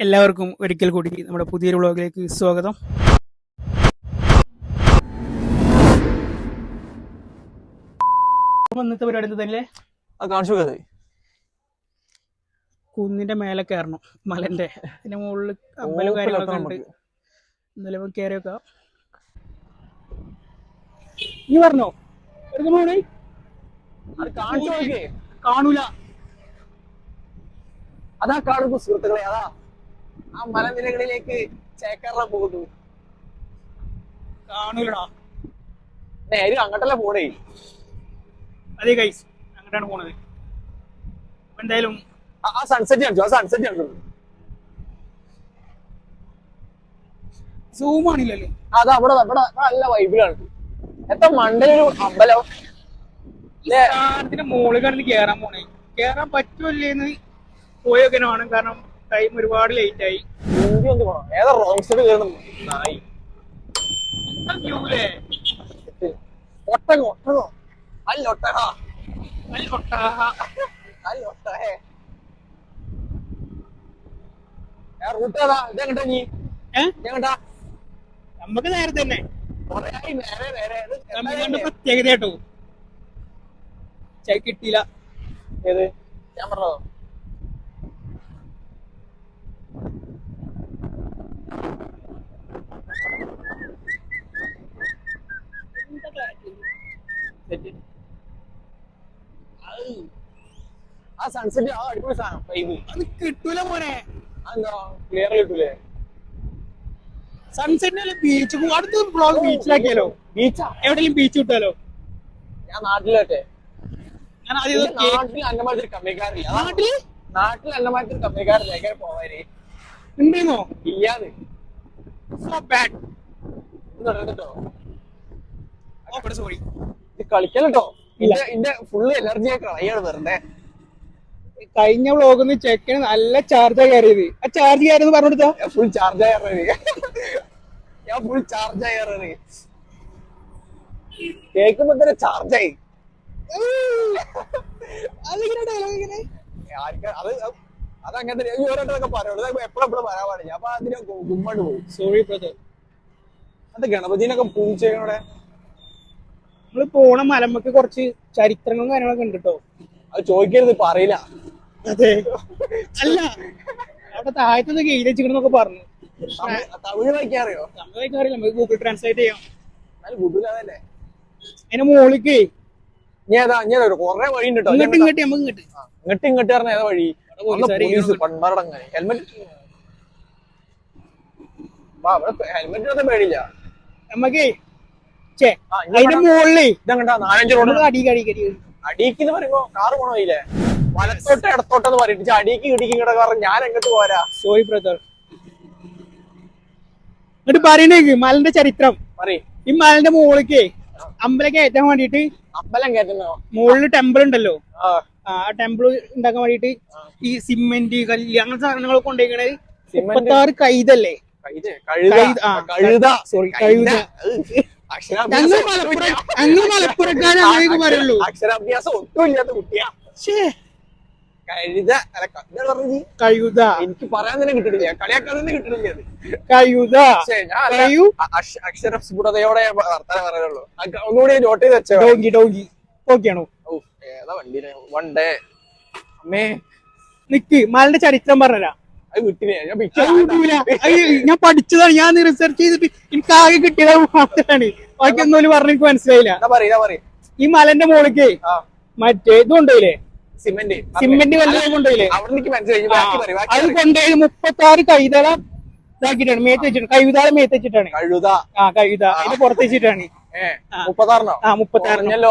എല്ലാവർക്കും ഒരിക്കൽ കൂടി നമ്മുടെ പുതിയൊരു വ്ളോഗിലേക്ക് സ്വാഗതം. ഇന്നത്തെ പരിപാടി എന്താ തന്നെ കാണിച്ചു കുന്നിന്റെ മേലെ കയറണം മലന്റെ. അതിന്റെ മുകളിൽ അമ്പലം കാര്യങ്ങളൊക്കെ ഉണ്ട്. ഇന്നലെ പോയി കയറി വെക്കാം. നീ പറഞ്ഞോ? കാണൂല. അതാ കാണുമ്പോ സുഹൃത്തുക്കളെ അതാ. ആ മലനിരകളിലേക്ക് ചേക്കറ പോകുന്നു. കാണൂലടാ നേരും അങ്ങോട്ടല്ലേ പോണേ. അതേ കൈസ് അങ്ങോട്ടാണ് പോണത്. എന്തായാലും ആ- സൺസെറ്റ് കാണിച്ചു ആ സൺസെറ്റ് കാണിച്ചു സൂം ആണില്ലല്ലോ. അതാ അവിടെ അവിടെ നല്ല വൈബിലാണ് എത്ര മണ്ടലൊരു അമ്പലം. ല്ലേ? സ്ഥാനത്തിന്റെ മുകളിൽ കിടന്ന് കേറാൻ പോണേ. കേറാൻ പറ്റൂല്ലേന്ന് പോയൊക്കെ കാണും കാരണം ടൈം ഒരുപാട് ലേറ്റ് ആയി. ഹിന്ദി ഒന്ന് പോണം ഏതാ റോങ് സൈഡ് കയറുന്ന നായി വ്യൂലേ ഒട്ടകം ഒട്ടകോ. അല്ല ഒട്ടക. ഒട്ടാ അല്ല ഒട്ടകേ. റൂട്ട് ഏതാ? ഇതെങ്ങട്ടാ നീ? ഏ? ഇതെങ്ങട്ടാ നമുക്ക് നേരെ തന്നെ പ്രത്യേകത കേട്ടോ. കിട്ടിയില്ല. ഏത്? ഞാൻ പറഞ്ഞതോ. ആ സൺസെറ്റ് ആ അടിപൊളി സാധനം. വൈബ് അത് കിട്ടൂല മോനെ. എന്താ? ക്ലിയർ കിട്ടൂലേ? സൺസെറ്റിനല്ല ബീച്ച് അടുത്ത ബ്ലോഗ് ബീച്ചിലാക്കിയാലോ ബീച്ചാ എവിടെയെങ്കിലും ബീച്ച് കിട്ടാലോ ഞാൻ നാട്ടിലോട്ടെ. ഞാൻ ആദ്യം നാട്ടിൽ അന്നമാതിരി കമ്മിക്കാറില്ല നാട്ടിൽ? നാട്ടിൽ അന്നമാതിരി കമ്മിക്കാറില്ല എങ്ങനെ പോവാര് ഉണ്ടെന്നോ? ഇല്ലാന്ന്. സോ ബാഡ് തുടർന്നിട്ടോ സോറി ഇന്റെ ഇന്റെ ഫുള്ള് എനർജി കളയാണ് വെറുതെ. കഴിഞ്ഞ വ്ളോഗിന്ന് ചെക്കന് നല്ല ചാർജ് കയറിയത്. ആ ചാർജ് കയറിയെന്ന് പറഞ്ഞെടുത്താ? ഫുൾ ചാർജ് കയറി ഞാൻ ഫുൾ ചാർജ് കയറി കേൾക്കുമ്പോ തന്നെ ചാർജ് ആയി. അതിങ്ങനെ ഡയലോഗ് ഇങ്ങനെ? ആർക്കാ അത് തന്നെ. പറയുള്ളൂ എപ്പോഴും പറയാൻ പാടില്ല. അപ്പൊ അതിന് ഗുമ്മണ്ട് പോകും. സോറി ബ്രദർ അത് ഗണപതിനൊക്കെ പൂച്ചയോടെ നമ്മൾ പോണ മലമ്പക്ക് കുറച്ച് ചരിത്രങ്ങളും കാര്യങ്ങളൊക്കെ ഉണ്ട് കേട്ടോ അത് ചോദിക്കരുത് ഇപ്പൊ അറിയില്ല. അതെ. അല്ല അവിടെ താഴത്തുനിന്ന് വെച്ചിക്കണെന്നൊക്കെ പറഞ്ഞു. തമിഴ് തമിഴ് വായിക്കാൻ അറിയോ? നമ്മളൊക്കെ അറിയില്ല നമുക്ക് ഗൂഗിൾ ട്രാൻസ്ലേറ്റ് ചെയ്യാം. എന്നാലും അതല്ലേ? അതിന്റെ മോളിക്ക്. ഇനി ഏതാ ഇനി ഏതാ കൊറേ വഴി ഉണ്ട് കേട്ടോ ഇങ്ങോട്ട് ഇങ്ങോട്ട് നമുക്ക് ഇങ്ങോട്ട്. ഇങ്ങോട്ട് ഇങ്ങോട്ട് പറഞ്ഞ ഏതാ വഴി? അവിടെ പോലീസ് ഹെൽമെറ്റ് ഹെൽമെറ്റ് പേടില്ല. നമുക്കേ അതിന്റെ മുകളിൽ അടിക്ക് എന്ന് പറയുമ്പോ കാറ് പോണോയില്ലേ വലത്തോട്ട് ഇടത്തോട്ടെന്ന് പറയും. അടിക്ക് ഇടിക്ക് ഇങ്ങടെ കാരണം ഞാൻ എങ്ങോട്ട് പോരാ. സോറി ബ്രദർ എന്നിട്ട് പറയണേക്ക് മലന്റെ ചരിത്രം. ഈ മലന്റെ മുകളിലേക്ക് അമ്പലം കയറ്റാൻ വേണ്ടിട്ട് അമ്പലം കയറ്റുന്നോ മുകളിൽ ടെമ്പിൾ ഉണ്ടല്ലോ. ആ. ടെമ്പിൾ ഉണ്ടാക്കാൻ വേണ്ടിട്ട് ഈ സിമെന്റ് കല്ല് അങ്ങനത്തെ സാധനങ്ങൾ കൊണ്ടുപോയിക്കണത് മുപ്പത്താറ് കൈതല്ലേ? കഴുത. സോറി കഴുത, അക്ഷരാഭ്യാസം ഞങ്ങൾ മലപ്പുറം ഞങ്ങൾ മലപ്പുറക്കാരെ അങ്ങനെ പറയുള്ളൂ. അക്ഷരാഭ്യാസം ഒട്ടും ഇല്ലാത്ത കുട്ടിയാ കഴുത അല്ല കഴുത എനിക്ക് പറയാൻ തന്നെ കിട്ടണില്ല കളിയാക്കാൻ കിട്ടണില്ല കഴുത. ഒന്നുകൂടി നോട്ട് ചെയ്ത് വെച്ചോ ഡോങ്കി ഡോങ്കി. ഓക്കെയാണോ? ഏതാ വൺ ഡേ അമ്മേ നിക്ക് മലന്റെ ചരിത്രം വിട്ടിനെ ഞാൻ പഠിച്ചതാണ്. ഞാൻ റിസർച്ച് ചെയ്തിട്ട് എനിക്ക് ആകെ കിട്ടിയത് മാത്രമാണ് ബാക്കി ഒന്നും പറഞ്ഞു എനിക്ക് മനസ്സിലായില്ല. ഈ മലന്റെ മോളിക്ക് മറ്റേ ഇത് കൊണ്ടുപോയില്ലേ? സിമെന്റ്. സിമെന്റ് കൊണ്ടുപോയില്ലേ? അത്. കൊണ്ടുപോയി മുപ്പത്തി ആറ് കൈതള ഇതാക്കിട്ടാണ് മേത്ത് വെച്ചിട്ട് കഴുതാളെ മേത്ത് വെച്ചിട്ടാണ്. കഴുത. ആ കൈത അതിന്റെ പുറത്ത് വെച്ചിട്ടാണ്. ആ. മുപ്പത്താറിനോ?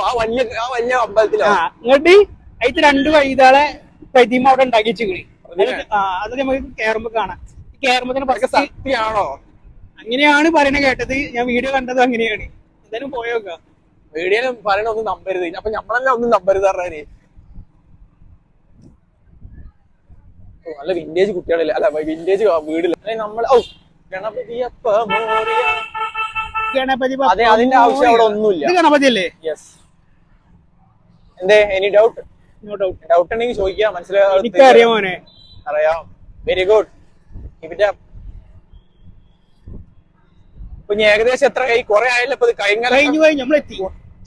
ആ വലിയ ആ വലിയ അമ്പലത്തിലോ? എന്നിട്ട് അതിന് രണ്ട് കൈതാളെ പ്രതിമ അവിടെ ഉണ്ടാക്കി വെച്ചിക്കണ് നമുക്ക് കാണാം. തന്നെ അങ്ങനെയാണ് പറയണ കേട്ടത്. ഞാൻ വീഡിയോ കണ്ടത് അങ്ങനെയാണ്. എന്തായാലും പോയോ വീഡിയോയിലും പറയണ ഒന്നും നമ്പരുത്. അപ്പൊ നമ്മളെല്ലാം ഒന്നും നമ്പരുത് പറഞ്ഞാൽ. നല്ല വിന്റേജ് കുട്ടികളില്ല? അല്ല വിന്റേജ് വീടില്ല അല്ലെ നമ്മൾ ഓ മോറിയ. ഗണപതി അതെ അതിന്റെ ആവശ്യം അവിടെ ഒന്നുമില്ല. ഗണപതി അല്ലേ യെസ് എന്തേ എനി ഡൗട്ട് ഡൗട്ട് ഉണ്ടെങ്കിൽ ചോദിക്കാം. മനസ്സിലാകാതെ എനിക്കറിയാം മോനെ. അറിയാം. വെരി ഗുഡ് ഇവിടെ ഇപ്പൊ ഏകദേശം എത്ര കൈ കൊറേ ആയല്ലോ ഇപ്പൊ കഴിഞ്ഞ കഴിഞ്ഞു പോയി നമ്മളെത്തി.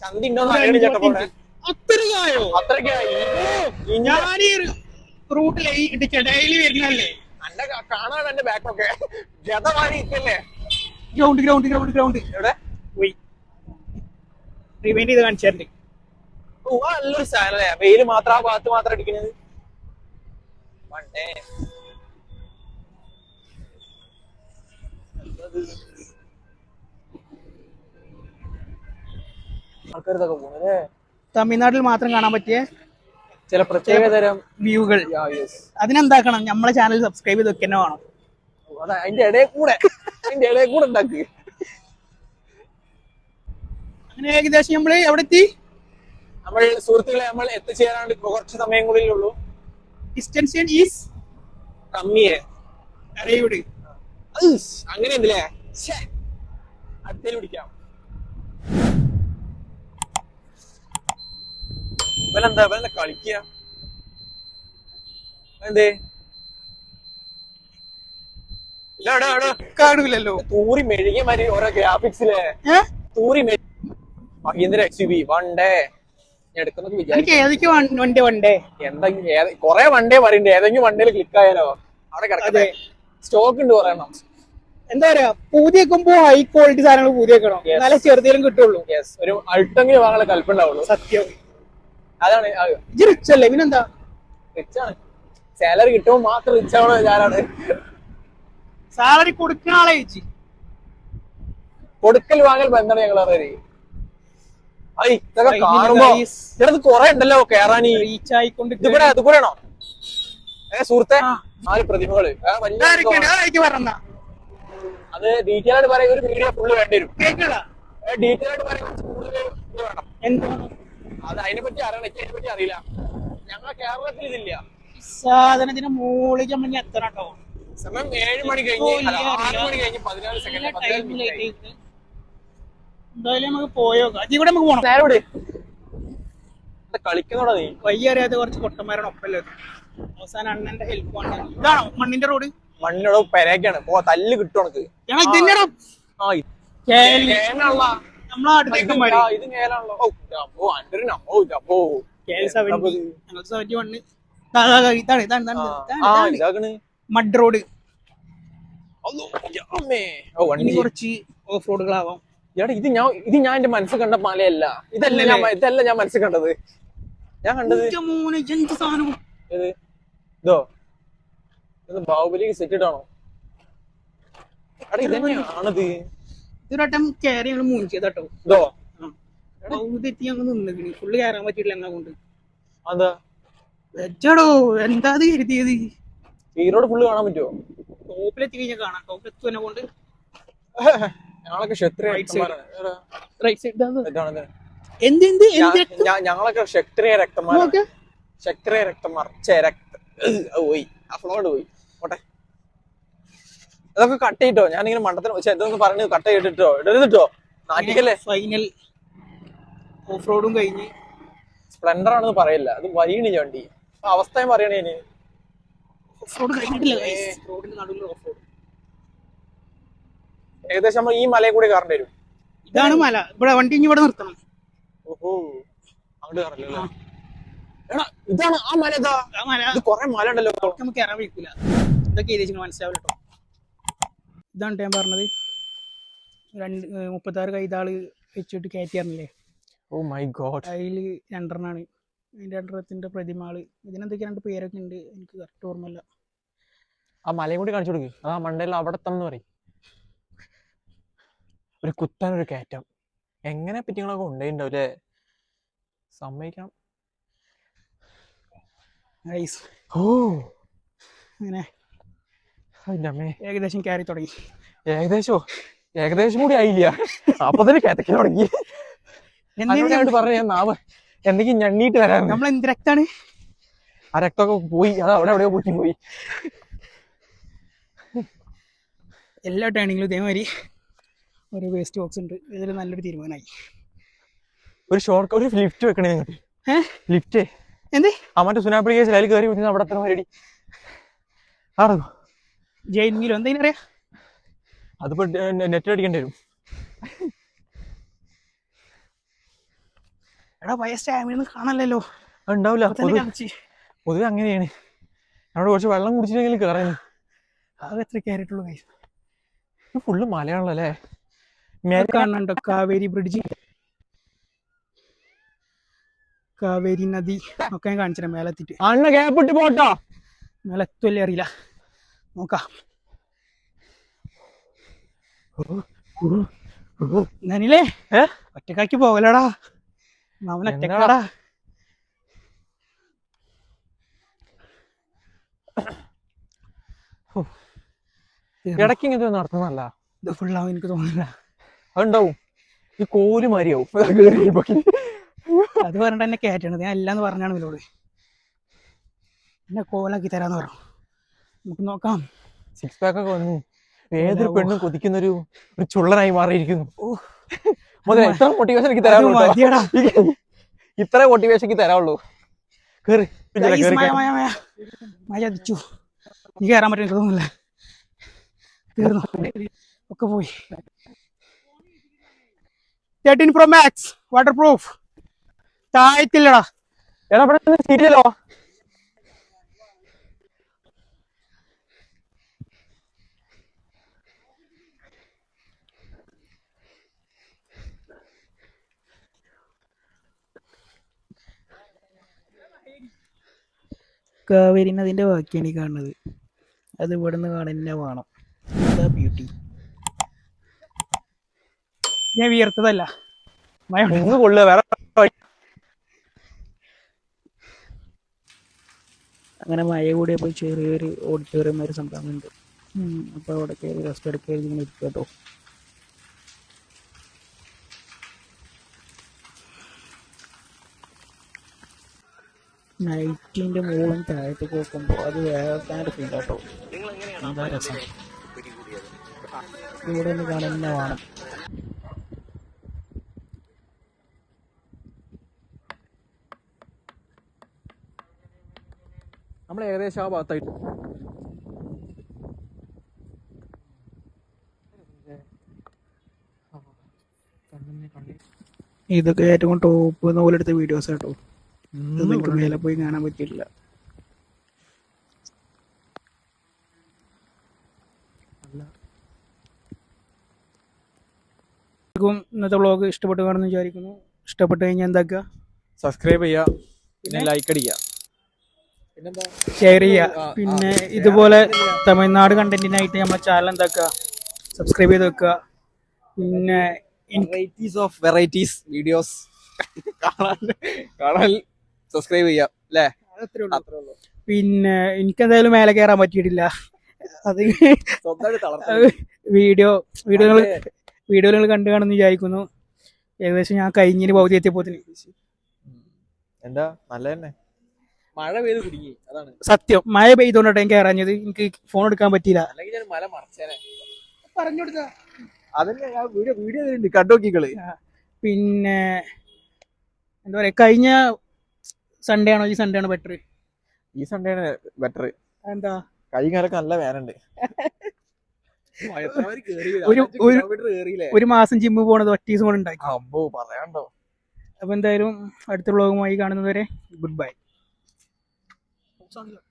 ചന്തി ഉണ്ടോന്ന് അറിയണ അത്രയ്ക്കായി? ഞാൻ ഈ റൂട്ടിൽ ഡെയിലി വരുന്നല്ലേ അന്റെ കാണാൻ എന്റെ ബാക്കൊക്കെ. ജതമാരി ഇട്ടല്ലേ ഗ്രൗണ്ട് ഗ്രൗണ്ട് ഗ്രൗണ്ട് ഗ്രൗണ്ട് എവിടെ? പോയി. റിവൈൻഡ് ചെയ്ത് ആ നല്ലൊരു സാധനല്ലേ വെയിൽ മാത്രം ആ ഭാഗത്ത് മാത്രം അടിക്കുന്നത് പണ്ടേ ആൾക്കാർ ഇതൊക്കെ പോണല്ലേ തമിഴ്നാട്ടിൽ മാത്രം കാണാൻ പറ്റിയ ചില പ്രത്യേക തരം വ്യൂകൾ. അതിനെന്താക്കണം? നമ്മളെ ചാനൽ സബ്സ്ക്രൈബ് ചെയ്ത് വെക്കന്നെ വേണം. അതാ അതിന്റെ ഇടയിൽ കൂടെ. അതിന്റെ ഇടയിൽ കൂടെ ഉണ്ടാക്കി. അങ്ങനെ ഏകദേശം നമ്മൾ എവിടെ എത്തി നമ്മൾ സുഹൃത്തുക്കളെ നമ്മൾ എത്തിച്ചേരാണ്ട് കുറച്ച് സമയം കൂടി ഉള്ളൂ ഡിസ്റ്റൻസ് ഈസ് കമ്മിയെ അറിയൂട് അങ്ങനെ ഉണ്ടല്ലേ അടുത്തേൽ പിടിക്കാം ഇവലെന്താ ഇവലെന്താ കളിക്കുക എന്തേ. കാണൂലല്ലോ തൂറി മെഴുകിയ മാതിരി ഓരോ ഗ്രാഫിക്സിലെ തൂറി മെഴുകി മഹീന്ദ്ര എക്സ് യു വൺ വണ്ടേ ഏതൊക്കെ വണ്ടി വണ്ടേ. എന്തെങ്കിലും കൊറേ വണ്ടേ പറയണ്ടേ ഏതെങ്കിലും വണ്ടിയിൽ ക്ലിക്ക് ആയാലോ അവിടെ കിടക്കട്ടെ. സ്റ്റോക്ക് ഉണ്ട് പറയണം എന്താ പറയാ പൂതിയേക്കുമ്പോ ഹൈ ക്വാളിറ്റി സാധനങ്ങൾ പൂതിയേക്കണം? Yes. എന്നാലേ ചെറുതേലും കിട്ടുള്ളൂ. യെസ് ഒരു അൾട്ടെങ്കിലും വാങ്ങളെ കൽപ്പുണ്ടാവുള്ളൂ സത്യം. അതാണ് ഇത് റിച്ച് അല്ലേ? പിന്നെന്താ? റിച്ചാണ് സാലറി കിട്ടുമ്പോൾ മാത്രം റിച്ച് ആവണ ഞാനാണ് സാലറി കൊടുക്കുന്ന ആളെ ചേച്ചി കൊടുക്കൽ വാങ്ങൽ ബന്ധമാണ് ഞങ്ങൾ അറിയത് ഐ ഇതൊക്കെ കാണുമ്പോ. ഇടത് കൊറേ ഉണ്ടല്ലോ കേറാൻ റീച്ച് ആയിക്കൊണ്ട് ഇത് കൂടെ ഇത് കൂടെ ആണോ ഏ സുഹൃത്തെ. നാല് പ്രതിമകൾ അത് ഡീറ്റെയിൽ ആയിട്ട് പറയാൻ ഒരു വീഡിയോ ഫുള്ള് വേണ്ടി വരും. ഡീറ്റെയിൽ ആയിട്ട് പറയാൻ വേണം. അത് അതിനെ പറ്റി അറിയണം. എനിക്ക് അതിനെ പറ്റി അറിയില്ല. ഞങ്ങളെ കേരളത്തിൽ ഇതില്ല. സാധനത്തിന് മുകളിലേക്ക് നമ്മൾ എത്ര സമയം ഏഴ് മണി കഴിഞ്ഞ് ആറ് മണി കഴിഞ്ഞ് പതിനാല് സെക്കൻഡ് നല്ല പതിനാല് time മിനിറ്റ് late ആയിട്ട്. എന്തായാലും നമുക്ക് പോയോക്കാം കൂടെ നമുക്ക് പോണം. നേരെ വിട് കളിക്കുന്നോടാ നീ. വയ്യ അറിയാതെ കുറച്ച് പൊട്ടന്മാരുടെ ഒപ്പല്ലേ. അവസാനം അണ്ണന്റെ ഹെൽപ്പ് ഇതാണോ? മണ്ണിന്റെ റോഡ് മണ്ണിനോട് പെരേക്കാണ്. പോ തല്ല് കിട്ടും ആ ഇത് കേരള. നമ്മളെ അടുത്തേക്ക് മതി ഇത് ഓ ഇതാണ് ഇതാക്കണ്. മഡ് റോഡ് കുറച്ച് ഓഫ് റോഡുകളാവാം എടാ ഇത് ഞാൻ ഇത് ഞാൻ എന്റെ മനസ്സിൽ കണ്ട മലയല്ല. ഇതല്ല ഞാൻ ഇതല്ല ഞാൻ മനസ്സിൽ കണ്ടത്. ഞാൻ കണ്ടത് ഏത്? ഇതോ. ഇത് ബാഹുബലി സെറ്റ് ഇട്ടാണോ എടാ ഇതന്നെയാണത് ഇതൊരട്ടം കയറി ഞങ്ങൾ മൂഞ്ചിയത് കേട്ടോ. ഇതോ. തെറ്റി ഞങ്ങൾ നിന്നിക്കണി ഫുള്ള് കയറാൻ പറ്റിയില്ല എന്നെ കൊണ്ട്. അതാ വെച്ചടോ എന്താ ഇത് കരുതിയത്? ഈറോഡ് ഫുള്ള് കാണാൻ പറ്റുമോ ടോപ്പിലെത്തി കഴിഞ്ഞാൽ കാണാം. ടോപ്പിലെത്തുന്നെ കൊണ്ട്? ഞങ്ങളൊക്കെ ഞങ്ങളൊക്കെ ക്ഷത്രിയ രക്തന്മാരാണ്. ക്ഷത്രിയ രക്തന്മാർ. പോയി. ആ പോയി. പോട്ടെ. അതൊക്കെ കട്ട് ചെയ്തിട്ടോ ഞാനിങ്ങനെ മണ്ടത്തിന് പക്ഷെ ഇതൊന്ന് പറഞ്ഞു കട്ട് ചെയ്തിട്ടോ? ഇടരുതിട്ടോ? നാട്ടിക്കല്ലേ? ഫൈനൽ ഓഫ് റോഡും കഴിഞ്ഞ്. സ്പ്ലെൻഡർ ആണെന്ന് പറയില്ല. അത് വരീണി വണ്ടി. അവസ്ഥയും പറയണേ ഇനി. ഓഫ് റോഡ് കഴിഞ്ഞിട്ടില്ല റോഡിന്റെ നടുവിൽ ഓഫ് റോഡ് ഏകദേശം നമ്മൾ ഈ മലയിൽ കൂടി കയറേണ്ടി വരും. ഇതാണ് മല. ഇവിടെ വണ്ടി ഇനി ഇവിടെ നിർത്തണം. ഓഹോ. അങ്ങോട്ട് കയറല്ലോ? എടാ ഇതാണ് ആ മല ഇതാ. ആ മല. ഇത് കൊറേ മല ഉണ്ടല്ലോ നമുക്ക് കയറാൻ വിളിക്കില്ല ഇതൊക്കെ ഏകദേശം മനസ്സിലാവില്ല കേട്ടോ ഇതാണ് ഞാൻ പറഞ്ഞത്. രണ്ട് മുപ്പത്തി മുപ്പത്താറ് കൈതാൾ വെച്ചിട്ട് കയറ്റിയാറില്ലേ ഓ മൈ ഗോഡ് അതിൽ രണ്ടെണ്ണാണ്. അതിന്റെ രണ്ടെണ്ണത്തിന്റെ പ്രതിമാൾ ഇതിനെന്തൊക്കെ രണ്ട് പേരൊക്കെ ഉണ്ട് എനിക്ക് കറക്റ്റ് ഓർമ്മയില്ല. ആ മലയും കൂടി കാണിച്ചു കൊടുക്ക്. ആ മണ്ടയിൽ അവിടെ തന്നെ പറയും. ഒരു കുത്താൻ ഒരു കയറ്റം. എങ്ങനെ പറ്റിങ്ങളൊക്കെ ഉണ്ടായിട്ടുണ്ടാവും അല്ലേ സമ്മതിക്കണം. ഓ. അങ്ങനെ അതിന്റെ അമ്മേ. ഏകദേശം കയറി തുടങ്ങി. ഏകദേശോ? ഏകദേശം കൂടി ആയില്ല. അപ്പൊ തന്നെ കയറ്റക്കാൻ തുടങ്ങി. എന്തെങ്കിലും പറഞ്ഞ നാവ് എന്തെങ്കിലും ഞണ്ണീട്ട് വരാൻ നമ്മൾ എന്ത് രക്താണ്? ആ രക്തമൊക്കെ പോയി. അത് അവിടെ എവിടെയോ പൊട്ടി പോയി എല്ലാ ടേണിങ്ങിലും ഇതേമാതിരി. ഒരു വേസ്റ്റ് ബോക്സ് ഉണ്ട്. ഇതിൽ നല്ലൊരു തീരുമാനമായി. ഒരു ഷോർട്ട് ഒരു ലിഫ്റ്റ് വെക്കണേ. ഏഹ് ലിഫ്റ്റ് എന്തേ? ആ മറ്റേ കേസിൽ അതിൽ കയറി കുഞ്ഞു അവിടെ അത്ര മരടി ആടോ. ജെയിൻ മീലോ എന്താ അറിയാം? അതിപ്പോ നെറ്റ് അടിക്കേണ്ടി വരും. എടാ പഴയ സ്റ്റാമിന കാണല്ലോ ഉണ്ടാവില്ല. പൊതുവെ അങ്ങനെയാണ്. അവിടെ കുറച്ച് വെള്ളം കുടിച്ചിട്ടെങ്കിലും കയറുന്നു ആകെ എത്ര കയറിയിട്ടുള്ളൂ ഫുള്ള് മലയാണല്ലോ അല്ലേ? ഇത് കാണുന്നുണ്ടോ? കാവേരി ബ്രിഡ്ജ്. കാവേരി നദി ഒക്കെ ഞാൻ കാണിച്ചിരാം മേലെ എത്തിയിട്ട് അണ്ണ ഗ്യാപ്പ് ഇട്ട് പോട്ടോ. മേലെ എത്തുമല്ലേ അറിയില്ല. നോക്കാം. ഞാനില്ലേ ഒറ്റക്കാക്ക് പോകലടാ. അവൻ? ഒറ്റക്കാടാ. ഇടയ്ക്ക് ഇങ്ങനത്തെ നടത്തുന്നല്ല ഇത് ഫുള്ളാവും എനിക്ക് തോന്നുന്നില്ല. അതുണ്ടാവും. ഈ കോൽ മാരിയാവും. അത് പറഞ്ഞിട്ട് എന്നെ കയറ്റണത് ഞാൻ അല്ലാന്ന് പറഞ്ഞാണ് ഇവരോട് എന്നെ കോലാക്കി തരാന്ന് പറഞ്ഞു. നമുക്ക് നോക്കാം. സിക്സ് പാക്ക് ഒക്കെ വന്നു ഏതൊരു പെണ്ണും കൊതിക്കുന്ന ഒരു ചുള്ളനായി മാറിയിരിക്കുന്നു. എത്ര മോട്ടിവേഷൻ എനിക്ക് തരാനുള്ളൂ. ഇത്ര മോട്ടിവേഷൻ എനിക്ക് തരാനുള്ളൂ. കേറി. കുഞ്ഞിലെ Guys, മായ മായ മായ. മായ ചതിച്ചു നീ കയറാൻ പറ്റും തോന്നുന്നില്ല. തീർന്നു. ഒക്കെ പോയി. Thirteen pro max waterproof താഴത്തില്ലടാ. എടാ ഇവിടെ സീരിയലോ കാവേരി നദിന്റെ ബാക്കിയാണ് ഈ കാണുന്നത്. അത് ഇവിടുന്ന് കാണുന്ന വേണം അതാ ബ്യൂട്ടി ഞാൻ വിയർത്തതല്ല. മഴ. കൊള്ളുക വേറെ അങ്ങനെ മഴ കൂടിയപ്പോൾ ചെറിയൊരു ഓഡിറ്റോറിയം ഒരു സംഭവമുണ്ട് അപ്പൊ അപ്പോൾ അവിടെ കയറി റെസ്റ്റ് എടുക്കുക ഇങ്ങനെ ഇരിക്കുക കേട്ടോ. നൈറ്റിന്റെ മുകളിൽ താഴത്തേക്ക് നോക്കുമ്പോൾ അത് വേറെ ഫീൽ കേട്ടോ. അതാ രസം. ഇവിടെ നിന്ന് കാണുന്നതാണ് തന്നെ വേണം. നമ്മൾ ഏകദേശം ആ ഭാഗത്തായിട്ട് ഇതൊക്കെ ഏറ്റവും ടോപ്പ് നോലെടുത്ത വീഡിയോസ് കേട്ടോ നിങ്ങൾക്ക് മേലെ പോയി കാണാൻ പറ്റില്ല എല്ലാവർക്കും ഇന്നത്തെ വ്ളോഗ് ഇഷ്ടപ്പെട്ടു കാണുമെന്ന് വിചാരിക്കുന്നു. ഇഷ്ടപ്പെട്ട് കഴിഞ്ഞാൽ എന്താക്കുക? സബ്സ്ക്രൈബ് ചെയ്യുക. പിന്നെ ലൈക്ക് അടിക്കുക. ഷെയർ ചെയ്യുക പിന്നെ ഇതുപോലെ തമിഴ്നാട് കണ്ടന്റിനായിട്ട് നമ്മുടെ ചാനൽ എന്താക്കുക? സബ്സ്ക്രൈബ് ചെയ്ത് വെക്കുക. പിന്നെ എനിക്ക് വെറൈറ്റീസ് ഓഫ് വെറൈറ്റീസ് വീഡിയോസ് കാണാൻ കാണാൻ സബ്സ്ക്രൈബ് ചെയ്യാം അല്ലേ? പിന്നെ എനിക്കെന്തായാലും മേലെ കയറാൻ പറ്റിയിട്ടില്ല. അത് വീഡിയോ വീഡിയോ വീഡിയോ വീഡിയോകൾ കണ്ടു കാണുമെന്ന് വിചാരിക്കുന്നു. ഏകദേശം ഞാൻ കഴിഞ്ഞിന് ഭൗതി എത്തിയപ്പോ എന്താ? നല്ല തന്നെ മഴ പെയ്ത് കുടുങ്ങി. അതാണ്. സത്യം. മഴ പെയ്തോണ്ടാണ് എനിക്ക് അറിഞ്ഞത് എനിക്ക് ഫോൺ എടുക്കാൻ പറ്റിയില്ല. അല്ലെങ്കിൽ ഞാൻ മല മറച്ചേനെ. പറഞ്ഞു കൊടുത്ത. അതന്നെ ഞാൻ വീഡിയോ വീഡിയോ ഉണ്ട് കണ്ടോക്കിക്കൾ. പിന്നെ എന്താ പറയാ കഴിഞ്ഞ സൺഡേ ആണോ? ഈ സൺഡേ ആണോ ബെറ്റർ ഈ സൺഡേ ആണ് ബെറ്റർ എന്താ കഴിഞ്ഞ കാലൊക്കെ നല്ല വേനുണ്ട്. ഒരു- ഒരു- കേറിയില്ലേ? ഒരു മാസം ജിമ്മ് പോണത് ഒറ്റ ദിവസം കൊണ്ട് ഉണ്ടാക്കി. അമ്പോ പറയാണ്ടോ അപ്പൊ എന്തായാലും അടുത്ത വ്ളോഗുമായി കാണുന്നതുവരെ ഗുഡ് ബൈ 放一